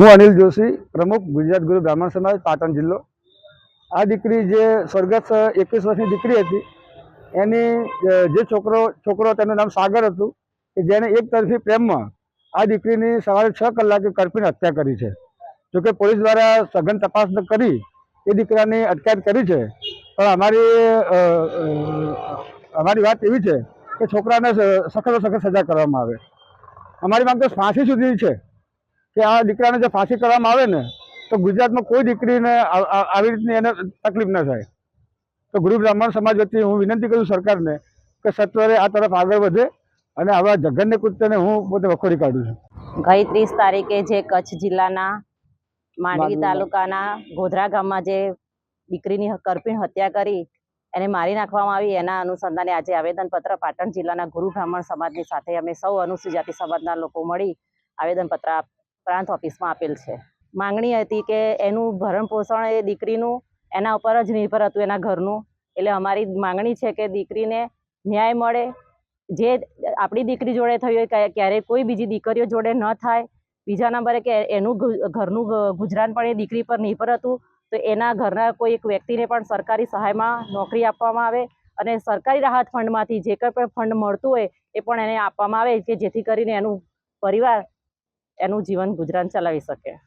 હું અનિલ જોશી, પ્રમુખ ગુજરાત ગુરુ બ્રાહ્મણ સમાજ, પાટણ જિલ્લો. આ દીકરી જે સ્વર્ગસ્થ એકવીસ વર્ષની દીકરી હતી, એની જે છોકરો છોકરો તેનું નામ સાગર હતું, કે જેને એક તરફી પ્રેમમાં આ દીકરીની સવારે છ કલાકે કરપીને હત્યા કરી છે. જોકે પોલીસ દ્વારા સઘન તપાસ કરી, એ દીકરાની અટકાયત કરી છે. પણ અમારી અમારી વાત એવી છે કે છોકરાને સખત સખત સજા કરવામાં આવે. અમારી માંગ તો ફાંસી સુધી છે. કે આ દીકરાને જો ફાંસી કરવામાં આવે ને તો ગુજરાતમાં કોઈ દીકરીને આવી રીતની એને તકલીફ ન થાય. તો ગુરુ બ્રાહ્મણ સમાજ વતી હું વિનંતી કરું સરકારને કે સત્વરે આ તરફ આગળ વધે અને આવા જઘન્ય કૃત્યને હું પોતે વખોડી કાઢું છું. ગઈ ત્રીસ તારીખે જે કચ્છ જિલ્લાના માંડવી તાલુકાના ગોધરા ગામમાં જે દીકરીની કરપીણ હત્યા કરી એને મારી નાખવામાં આવી. એના અનુસંધાને આજે આવેદનપત્ર પાટણ જિલ્લાના ગુરુ બ્રાહ્મણ સમાજની સાથે અમે સૌ અનુસૂચિત જાતિ સમાજના લોકો મળી આવેદનપત્ર આપ- પ્રાંત ઓફિસમાં આપેલ છે. માંગણી હતી કે એનું ભરણ પોષણ એ દીકરીનું એના ઉપર જ નિર્ભર હતું એના ઘરનું. એટલે અમારી માંગણી છે કે દીકરીને ન્યાય મળે. જે આપણી દીકરી જોડે થયું હોય ક્યારે- ક્યારેય કોઈ બીજી દીકરીઓ જોડે ન થાય. બીજા નંબરે કે એનું ઘરનું ગુજરાન પણ એ દીકરી પર નિર્ભર હતું. તો એના ઘરના કોઈ એક વ્યક્તિને પણ સરકારી સહાયમાં નોકરી આપવામાં આવે અને સરકારી રાહત ફંડમાંથી જે કંઈ પણ ફંડ મળતું હોય, એ પણ એને આપવામાં આવે કે જેથી કરીને એનું પરિવાર એનું જીવન ગુજરાન ચલાવી શકે.